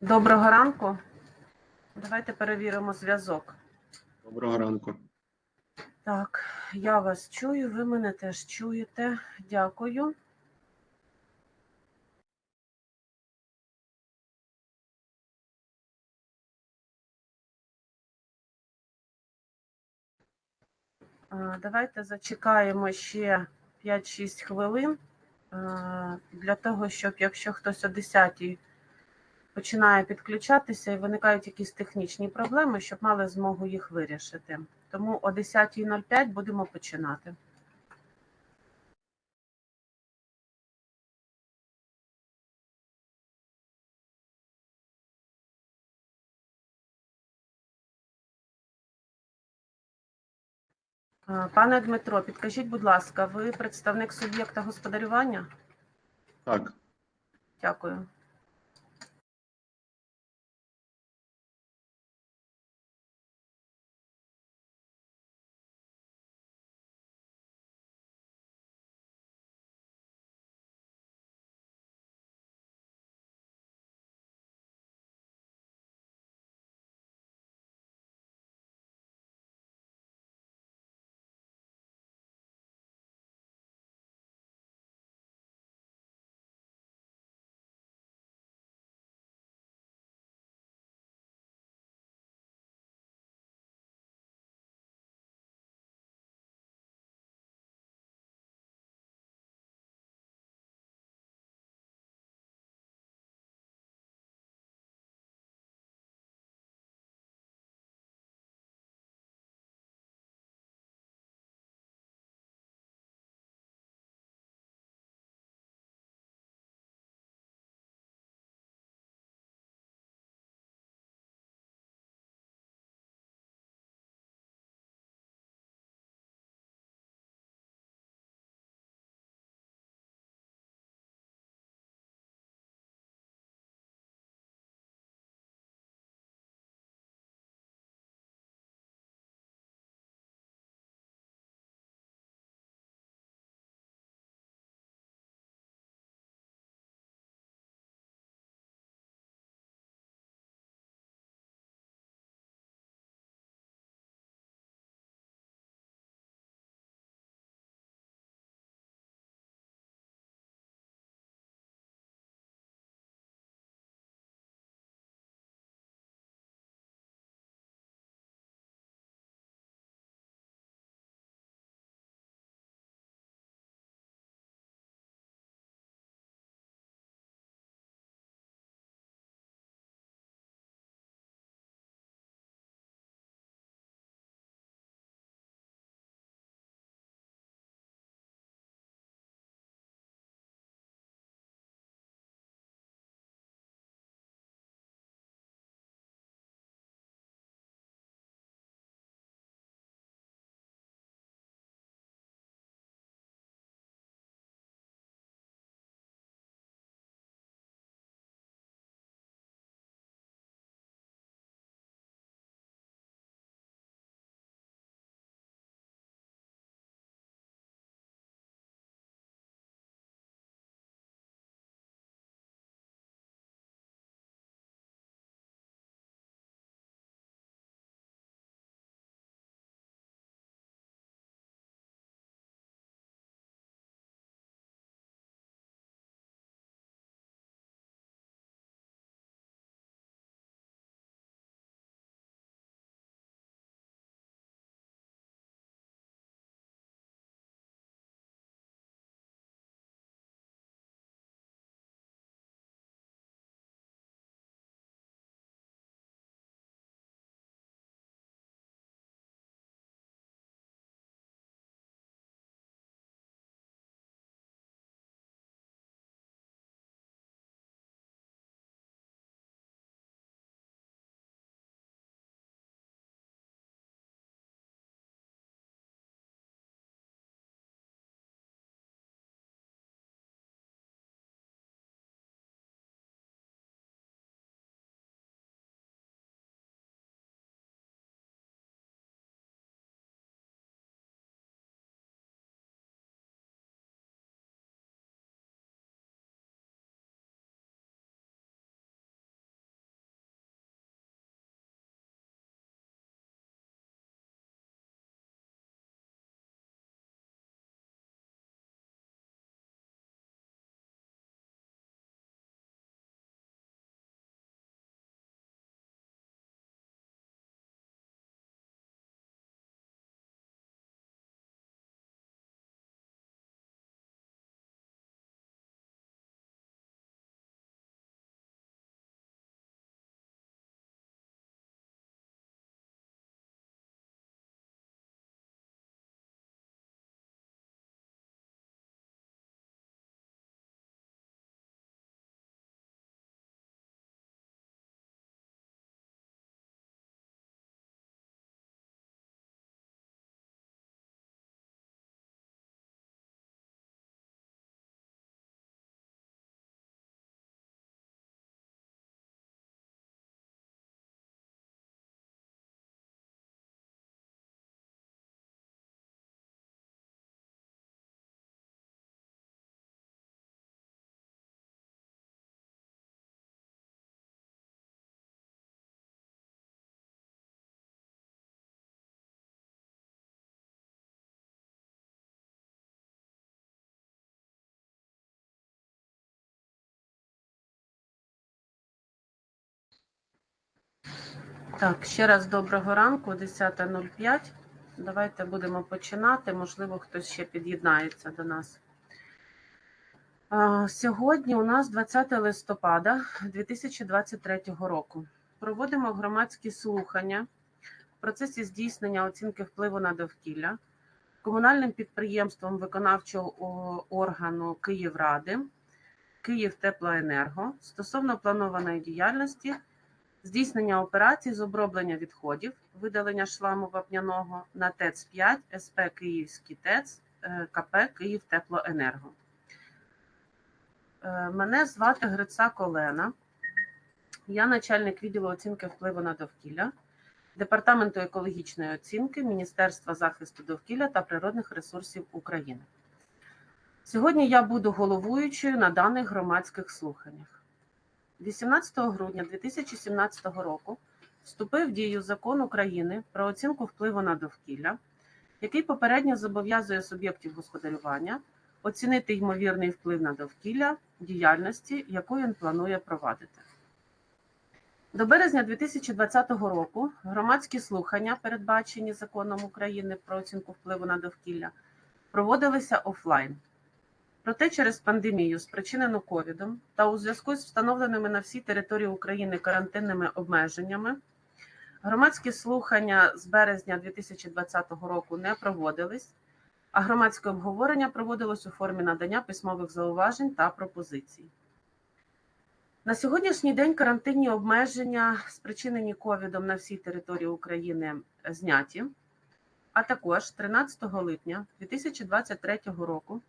Доброго ранку. Давайте перевіримо зв'язок. Доброго ранку. Так, я вас чую, ви мене теж чуєте. Дякую. Давайте зачекаємо ще 5-6 хвилин для того, щоб якщо хтось о 10 починає підключатися і виникають якісь технічні проблеми, щоб мали змогу їх вирішити. Тому о 10.05 будемо починати. Пане Дмитро, підкажіть, будь ласка, ви представник суб'єкта господарювання? Так, Дякую. Так, ще раз доброго ранку, 10.05. Давайте будемо починати. Можливо, хтось ще під'єднається до нас. Сьогодні у нас 20 листопада 2023 року. Проводимо громадські слухання в процесі здійснення оцінки впливу на довкілля комунальним підприємством виконавчого органу Київради Київтеплоенерго стосовно планованої діяльності здійснення операцій з оброблення відходів, видалення шламу вапняного на ТЕЦ-5 СП Київський ТЕЦ е, КП Київтеплоенерго. Е, Мене звати Грицак Олена. Я начальник відділу оцінки впливу на довкілля Департаменту екологічної оцінки Міністерства захисту довкілля та природних ресурсів України. Сьогодні я буду головуючою на даних громадських слуханнях. 18 грудня 2017 року вступив в дію закон України про оцінку впливу на довкілля, який попередньо зобов'язує суб'єктів господарювання оцінити ймовірний вплив на довкілля діяльності, яку він планує провадити. До березня 2020 року громадські слухання, передбачені законом України про оцінку впливу на довкілля, проводилися офлайн. Проте через пандемію, спричинену ковідом, та у зв'язку з встановленими на всій території України карантинними обмеженнями, громадські слухання з березня 2020 року не проводились, а громадське обговорення проводилось у формі надання письмових зауважень та пропозицій. На сьогоднішній день карантинні обмеження, спричинені ковідом на всій території України, зняті. А також 13 липня 2023 року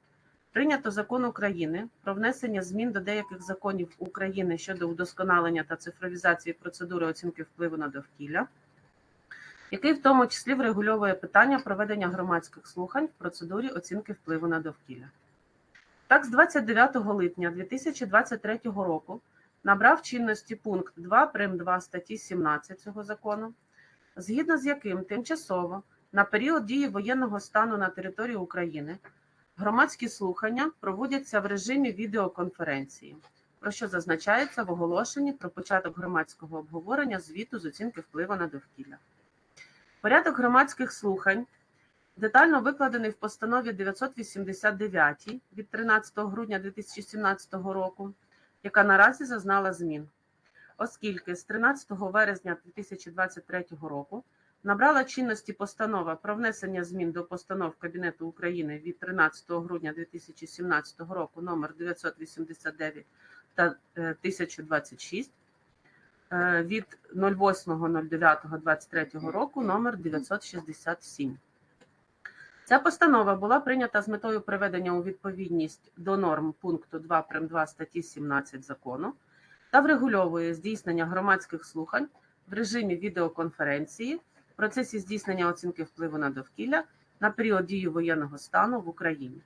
прийнято закон України про внесення змін до деяких законів України щодо удосконалення та цифровізації процедури оцінки впливу на довкілля, який в тому числі врегульовує питання проведення громадських слухань в процедурі оцінки впливу на довкілля. Так, з 29 липня 2023 року набрав чинності пункт 2 прим 2 статті 17 цього закону, згідно з яким тимчасово на період дії воєнного стану на території України громадські слухання проводяться в режимі відеоконференції, про що зазначається в оголошенні про початок громадського обговорення звіту з оцінки впливу на довкілля. Порядок громадських слухань детально викладений в постанові 989 від 13 грудня 2017 року, яка наразі зазнала змін, оскільки з 13 вересня 2023 року набрала чинності постанова про внесення змін до постанов Кабінету України від 13 грудня 2017 року номер 989 та е, 1026 е, від 08.09.23 року номер 967. Ця постанова була прийнята з метою приведення у відповідність до норм пункту 2 прим. 2 статті 17 закону та врегульовує здійснення громадських слухань в режимі відеоконференції процесі здійснення оцінки впливу на довкілля на період дії воєнного стану в Україні.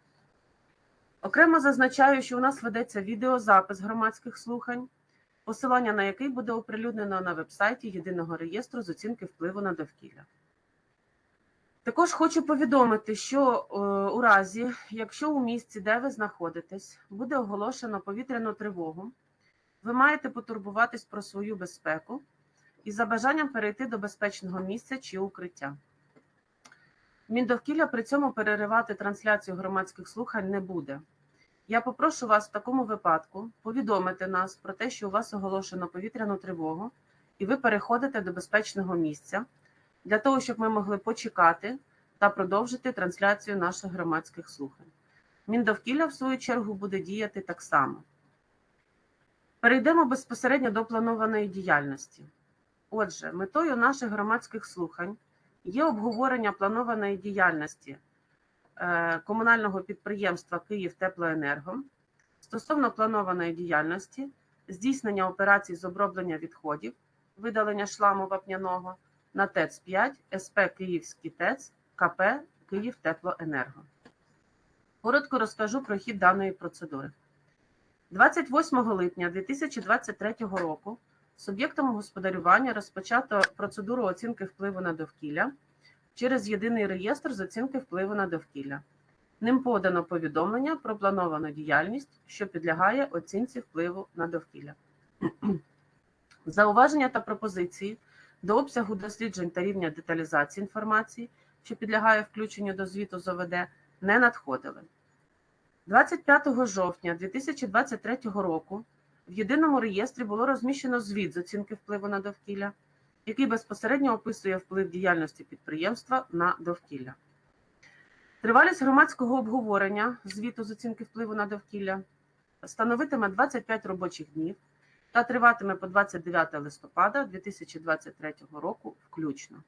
Окремо зазначаю, що у нас ведеться відеозапис громадських слухань, посилання на який буде оприлюднено на вебсайті Єдиного реєстру з оцінки впливу на довкілля. Також хочу повідомити, що е, у разі, якщо у місці, де ви знаходитесь, буде оголошено повітряну тривогу, ви маєте потурбуватись про свою безпеку і за бажанням перейти до безпечного місця чи укриття. Міндовкілля при цьому переривати трансляцію громадських слухань не буде. Я попрошу вас в такому випадку повідомити нас про те, що у вас оголошено повітряну тривогу, і ви переходите до безпечного місця для того, щоб ми могли почекати та продовжити трансляцію наших громадських слухань. Міндовкілля, в свою чергу, буде діяти так само. Перейдемо безпосередньо до планованої діяльності. Отже, метою наших громадських слухань є обговорення планованої діяльності е, комунального підприємства Київтеплоенерго стосовно планованої діяльності, здійснення операцій з оброблення відходів, видалення шламу вапняного на ТЕЦ-5 СП Київський ТЕЦ КП Київтеплоенерго. Коротко розкажу про хід даної процедури. 28 липня 2023 року суб'єктом господарювання розпочато процедуру оцінки впливу на довкілля через єдиний реєстр з оцінки впливу на довкілля. Ним подано повідомлення про плановану діяльність, що підлягає оцінці впливу на довкілля. Зауваження та пропозиції до обсягу досліджень та рівня деталізації інформації, що підлягає включенню до звіту з ОВД, не надходили. 25 жовтня 2023 року в єдиному реєстрі було розміщено звіт з оцінки впливу на довкілля, який безпосередньо описує вплив діяльності підприємства на довкілля. Тривалість громадського обговорення звіту з оцінки впливу на довкілля становитиме 25 робочих днів та триватиме по 29 листопада 2023 року включно.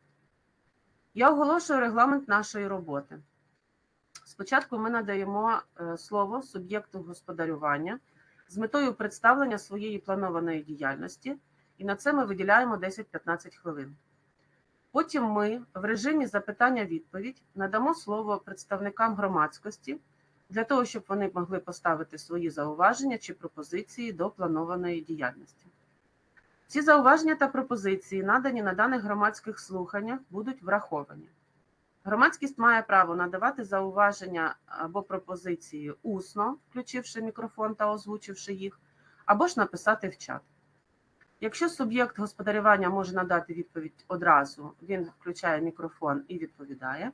Я оголошую регламент нашої роботи. Спочатку ми надаємо е, слово суб'єкту господарювання з метою представлення своєї планованої діяльності, і на це ми виділяємо 10-15 хвилин. Потім ми в режимі запитання-відповідь надамо слово представникам громадськості для того, щоб вони могли поставити свої зауваження чи пропозиції до планованої діяльності. Ці зауваження та пропозиції, надані на даних громадських слуханнях, будуть враховані. Громадськість має право надавати зауваження або пропозиції усно, включивши мікрофон та озвучивши їх, або ж написати в чат. Якщо суб'єкт господарювання може надати відповідь одразу, він включає мікрофон і відповідає.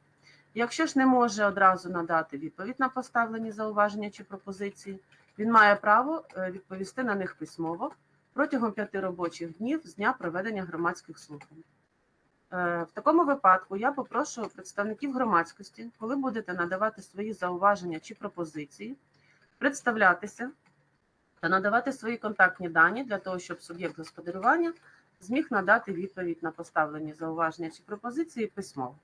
Якщо ж не може одразу надати відповідь на поставлені зауваження чи пропозиції, він має право е, відповісти на них письмово протягом п'яти робочих днів з дня проведення громадських слухань. Е, В такому випадку я попрошу представників громадськості, коли будете надавати свої зауваження чи пропозиції, представлятися та надавати свої контактні дані для того, щоб суб'єкт господарювання зміг надати відповідь на поставлені зауваження чи пропозиції письмово.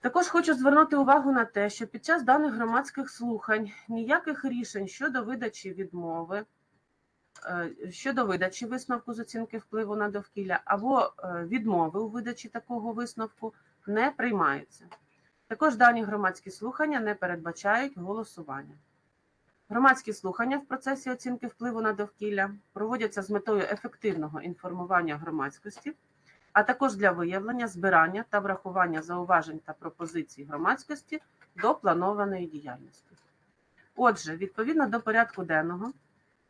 Також хочу звернути увагу на те, що під час даних громадських слухань ніяких рішень щодо видачі відмови, щодо видачі висновку з оцінки впливу на довкілля або е, відмови у видачі такого висновку не приймаються. Також дані громадські слухання не передбачають голосування. Громадські слухання в процесі оцінки впливу на довкілля проводяться з метою ефективного інформування громадськості, а також для виявлення, збирання та врахування зауважень та пропозицій громадськості до планованої діяльності. Отже, відповідно до порядку денного,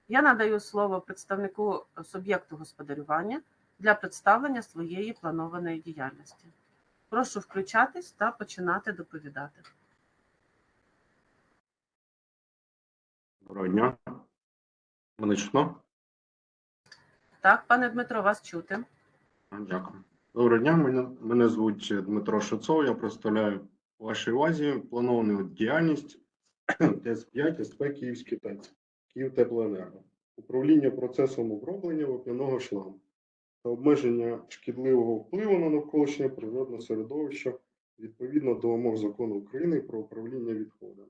я надаю слово представнику суб'єкту господарювання для представлення своєї планованої діяльності. Прошу включатись та починати доповідати. Доброго дня. Мене чутно? Так, пане Дмитро, вас чути. Дякую. Доброго дня. Мене, мене звуть Дмитро Шуцов. Я представляю вашій увазі плановану діяльність ТЕС-5 СП Київський ТЕЦ, Київтеплоенерго, управління процесом оброблення вапняного шламу та обмеження шкідливого впливу на навколишнє природне середовище відповідно до вимог закону України про управління відходами.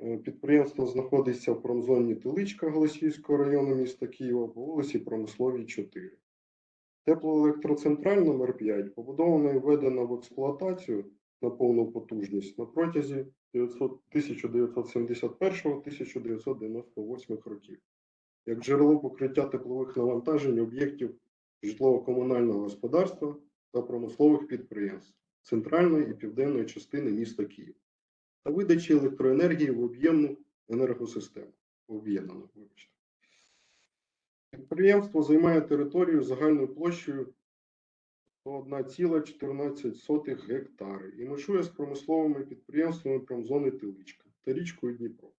Е, Підприємство знаходиться в промзоні Тиличка Голосіївського району міста Києва по вулиці Промисловій 4. Теплоелектроцентраль номер 5 побудована і введена в експлуатацію на повну потужність на протязі 1971-1998 років як джерело покриття теплових навантажень об'єктів житлово-комунального господарства та промислових підприємств центральної і південної частини міста Києва та видачі електроенергії в об'ємну енергосистему. Об'єднану. Підприємство займає територію загальною площею 1,14 гектари і межує з промисловими підприємствами промзони Тиличка та річкою Дніпро.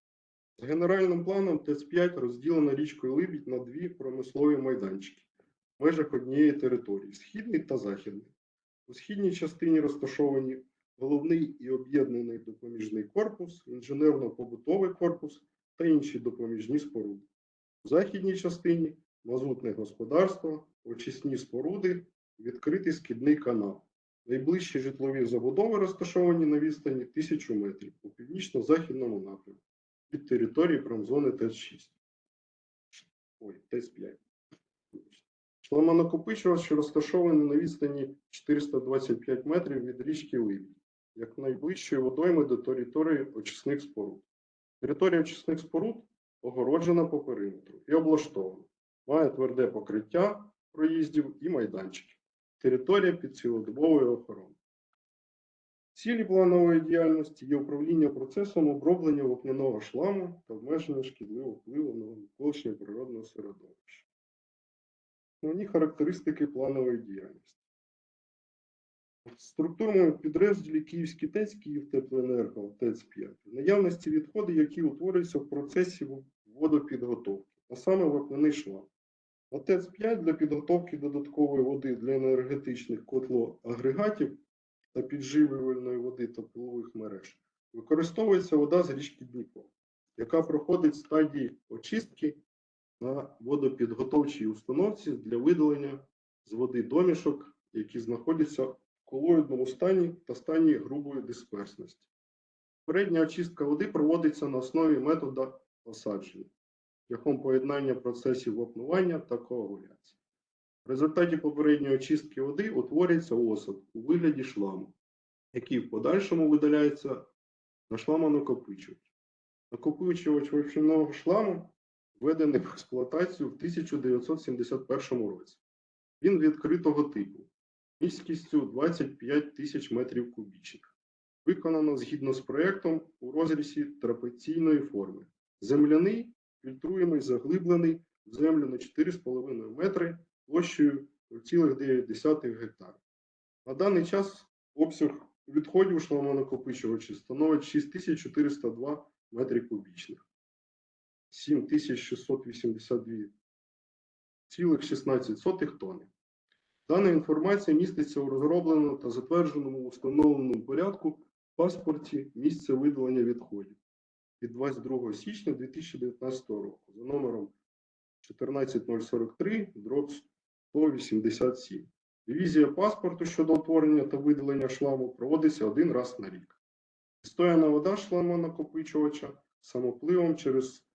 За генеральним планом ТЕЦ-5 розділена річкою Либідь на дві промислові майданчики в межах однієї території східний та західний. У східній частині розташовані головний і об'єднаний допоміжний корпус, інженерно-побутовий корпус та інші допоміжні споруди. У західній частині мазутне господарство, очисні споруди, відкритий скидний канал. Найближчі житлові забудови розташовані на відстані 1000 метрів у північно-західному напрямку від території промзони ТЕС-6. Ой, ТЕС-5. Шламонакопичувач, що розташований на відстані 425 метрів від річки Либідь, як найближчої водойми до території очисних споруд. Територія очисних споруд огороджена по периметру і облаштована. Має тверде покриття проїздів і майданчиків. Територія під цілодобовою охороною. Цілі планової діяльності є управління процесом оброблення вапняного шламу та обмеження шкідливого впливу на навколишнє природне середовище. Основні характеристики планової діяльності. В структурному підрозділі Київський ТЕЦ, Київтеплоенерго, ТЕЦ-5, наявності відходи, які утворюються в процесі водопідготовки, а саме вапняний шланг. На ТЕЦ-5 для підготовки додаткової води для енергетичних котлоагрегатів та підживлювальної води та пилових мереж використовується вода з річки Дніпро, яка проходить стадії очистки на водопідготовчій установці для видалення з води домішок, які знаходяться в колоїдному стані та стані грубої дисперсності. Передня очистка води проводиться на основі метода осадження, шляхом поєднання процесів вапнування та коагуляції. В результаті попередньої очистки води утворюється осад у вигляді шламу, який в подальшому видаляється на шламонакопичувач. Накопичувач вовчинного шламу введений в експлуатацію в 1971 році. Він відкритого типу, міськістю 25 тисяч метрів кубічних. Виконано згідно з проєктом у розрізі трапеційної форми. Земляний, фільтруємий, заглиблений в землю на 4,5 метри площею 0,9 гектар. На даний час обсяг відходів шламонакопичувачі становить 6402 метри кубічних. 7682,16 тонни. Дана інформація міститься у розробленому та затвердженому у встановленому порядку в паспорті місця видалення відходів від 22 січня 2019 року за номером 14043 дроб 187. Ревізія паспорту щодо утворення та видалення шламу проводиться один раз на рік. Стояна вода шламонакопичувача самопливом через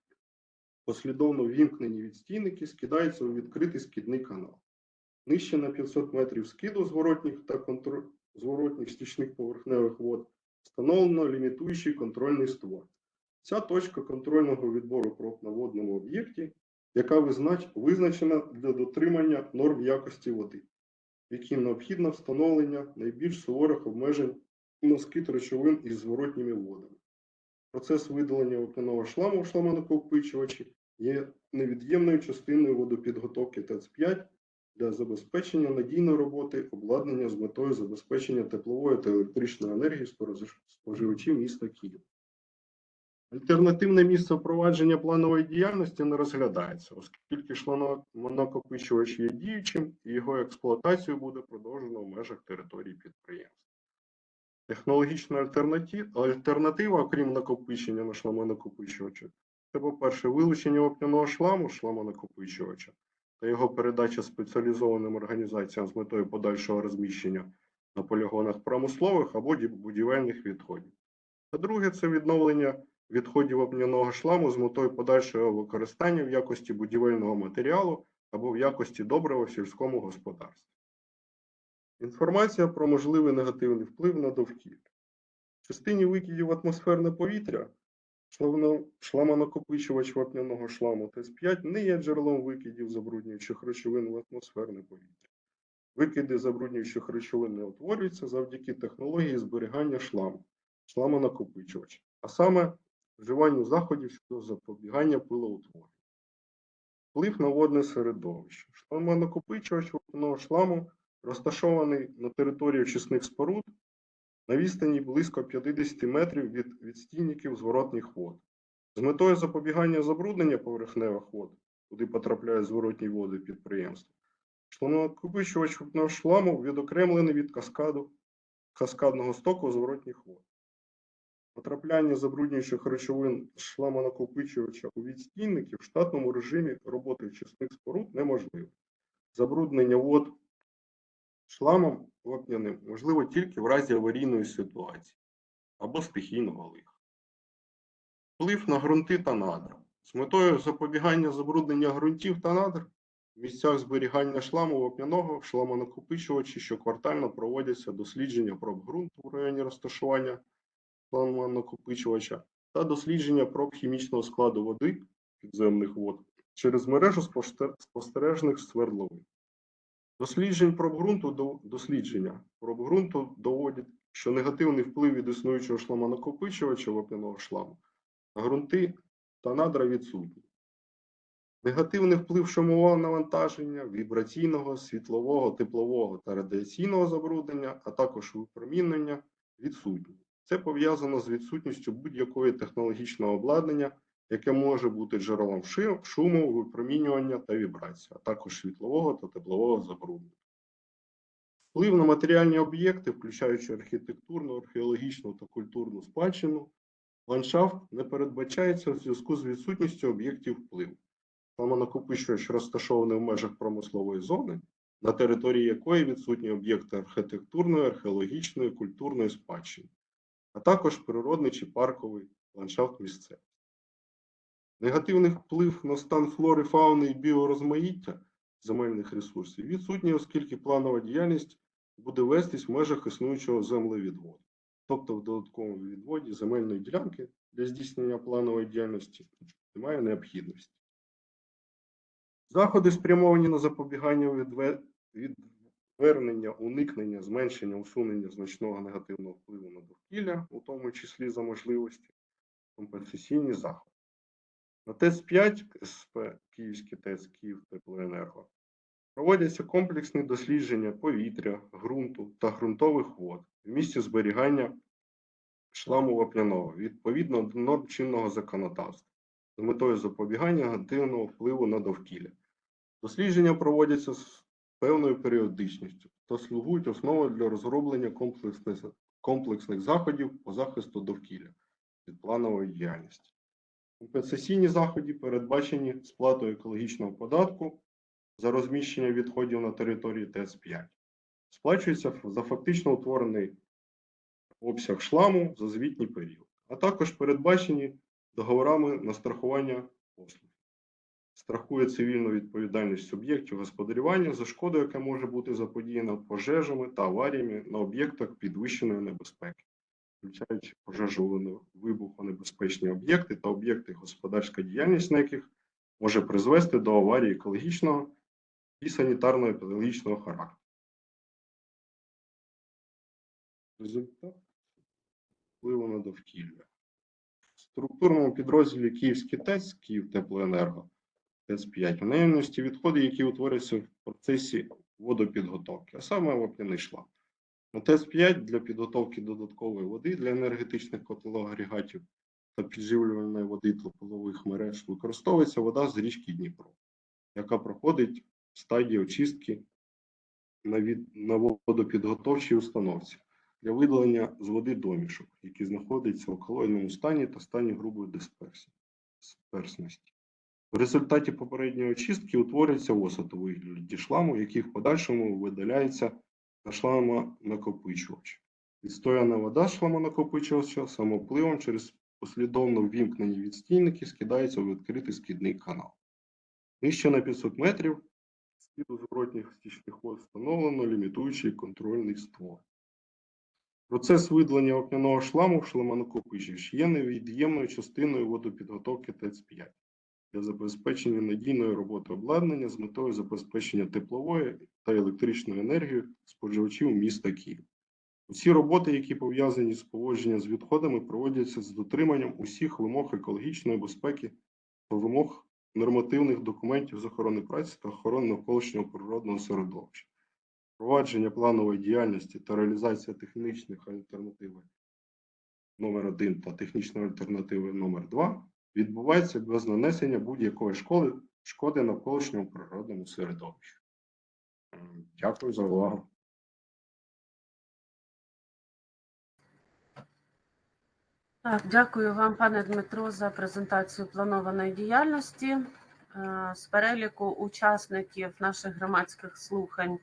послідовно вімкнені відстійники скидається у відкритий скидний канал. Нижче на 500 метрів скиду зворотніх та контр... зворотніх стічних поверхневих вод встановлено лімітуючий контрольний створ. Ця точка контрольного відбору проб на водному об'єкті, яка визнач... визначена для дотримання норм якості води, якій необхідно встановлення найбільш суворих обмежень на скид речовин із зворотніми водами. Процес видалення вапняного шламу в шламонакопичувачі є невід'ємною частиною водопідготовки ТЕЦ-5 для забезпечення надійної роботи обладнання з метою забезпечення теплової та електричної енергії спожив- споживачів міста Києва. Альтернативне місце впровадження планової діяльності не розглядається, оскільки шламонакопичувач є діючим і його експлуатацію буде продовжено в межах території підприємства. Технологічна альтернатива, окрім накопичення на шламонакопичувача, це, по-перше, вилучення вапняного шламу шламонакопичувача та його передача спеціалізованим організаціям з метою подальшого розміщення на полігонах промислових або будівельних відходів. А друге це відновлення відходів вапняного шламу з метою подальшого використання в якості будівельного матеріалу або в якості добрива в сільському господарстві. Інформація про можливий негативний вплив на довкілля. В частині викидів в атмосферне повітря шламонакопичувач вапняного шламу ТЕС-5 не є джерелом викидів забруднюючих речовин в атмосферне повітря. Викиди забруднюючих речовин не утворюються завдяки технології зберігання шламу, шламонакопичувача, а саме вживанню заходів щодо запобігання пилоутворення. Вплив на водне середовище. Шламонакопичувач вапняного шламу розташований на території очисних споруд на відстані близько 50 метрів від відстійників зворотних вод. З метою запобігання забруднення поверхневих вод, куди потрапляють зворотні води підприємства, шламонакопичувач вапного шламу відокремлений від каскаду каскадного стоку зворотних вод. Потрапляння забруднюючих речовин шламонакопичувача у відстійники в штатному режимі роботи очисних споруд неможливе. Забруднення вод шламом вапняним можливо тільки в разі аварійної ситуації або стихійного лиха. Вплив на ґрунти та надра. З метою запобігання забруднення ґрунтів та надр в місцях зберігання шламу вапняного в шламонакопичувачі щоквартально проводяться дослідження проб ґрунту в районі розташування шламонакопичувача та дослідження проб хімічного складу води підземних вод через мережу спостережних свердловин. Досліджень проб ґрунту до дослідження проб ґрунту доводять, що негативний вплив від існуючого шламонакопичувача вапняного шламу на ґрунти та надра відсутні. Негативний вплив шумового навантаження, вібраційного, світлового, теплового та радіаційного забруднення, а також випромінення відсутні. Це пов'язано з відсутністю будь-якої технологічного обладнання, яке може бути джерелом шуму, випромінювання та вібрації, а також світлового та теплового забруднення. Вплив на матеріальні об'єкти, включаючи архітектурну, археологічну та культурну спадщину, ландшафт не передбачається в зв'язку з відсутністю об'єктів впливу. Саме Самонакопичувач розташований в межах промислової зони, на території якої відсутні об'єкти архітектурної, археологічної, культурної спадщини, а також природний чи парковий ландшафт місцевості. Негативний вплив на стан флори, фауни і біорозмаїття земельних ресурсів відсутній, оскільки планова діяльність буде вестись в межах існуючого землевідводу, тобто в додатковому відводі земельної ділянки для здійснення планової діяльності немає необхідності. Заходи спрямовані на запобігання відве- відвернення, уникнення, зменшення, усунення значного негативного впливу на довкілля, у тому числі за можливості, компенсаційні заходи. На ТЕЦ-5 СП Київський ТЕЦ Київ Теплоенерго проводяться комплексні дослідження повітря, ґрунту та ґрунтових вод в місці зберігання шламу вапняного відповідно до норм чинного законодавства з метою запобігання негативного впливу на довкілля. Дослідження проводяться з певною періодичністю та слугують основою для розроблення комплексних, комплексних заходів по захисту довкілля від планової діяльності. Компенсаційні заходи передбачені сплатою екологічного податку за розміщення відходів на території ТЕЦ-5. Сплачується за фактично утворений обсяг шламу за звітній період, а також передбачені договорами на страхування послуг страхує цивільну відповідальність суб'єктів господарювання за шкоду, яка може бути заподіяна пожежами та аваріями на об'єктах підвищеної небезпеки, включаючи пожежу вибухонебезпечні об'єкти та об'єкти господарської діяльності, на яких може призвести до аварії екологічного і санітарно епідемічного характеру. Результат впливу на довкілля. В структурному підрозділі Київський ТЕЦ Київтеплоенерго ТЕС-5. в наявності відходи, які утворюються в процесі водопідготовки, а саме вапняний шлак. На ТЕС-5 для підготовки додаткової води для енергетичних котлоагрегатів та підживлювальної води теплових мереж використовується вода з річки Дніпро, яка проходить в стадії очистки на, від... на водопідготовчій установці для видалення з води домішок, які знаходяться в колойному стані та стані грубої дисперсії. В результаті попередньої очистки утворюється осад у вигляді шламу, який в подальшому видаляється на шламонакопичувач. Відстояна вода шламонакопичувача самопливом через послідовно ввімкнені відстійники скидається у відкритий скидний канал. Нижче на 500 метрів з-під зворотніх стічних вод встановлено лімітуючий контрольний створ. Процес видалення вапняного шламу в шламонакопичувач є невід'ємною частиною водопідготовки ТЕЦ-5 для забезпечення надійної роботи обладнання з метою забезпечення теплової та електричної енергії споживачів міста Київ. Усі роботи, які пов'язані з поводженням з відходами, проводяться з дотриманням усіх вимог екологічної безпеки та вимог нормативних документів з охорони праці та охорони навколишнього природного середовища. Провадження планової діяльності та реалізація технічних альтернатив номер 1 та технічної альтернативи номер 2 відбувається без нанесення будь-якої шкоди, навколишньому природному середовищу. Дякую за увагу. Так, дякую вам, пане Дмитро, за презентацію планованої діяльності. Е, З переліку учасників наших громадських слухань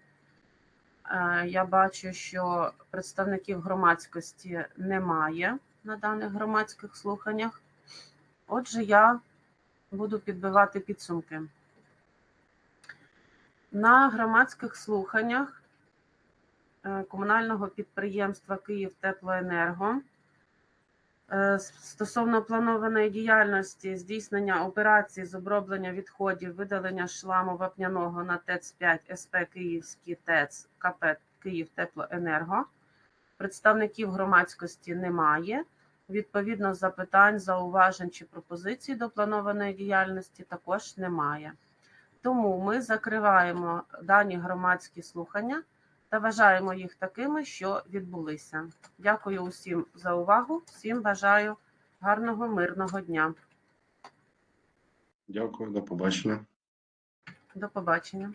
е, я бачу, що представників громадськості немає на даних громадських слуханнях. Отже, я буду підбивати підсумки. На громадських слуханнях е, комунального підприємства «Київтеплоенерго» Е, Стосовно планованої діяльності здійснення операцій з оброблення відходів, видалення шламу вапняного на ТЕЦ-5 СП Київський ТЕЦ КП Київтеплоенерго. Представників громадськості немає. Відповідно, запитань, зауважень чи пропозицій до планованої діяльності також немає. Тому ми закриваємо дані громадські слухання та вважаємо їх такими, що відбулися. Дякую усім за увагу. Всім бажаю гарного мирного дня. Дякую, до побачення. До побачення.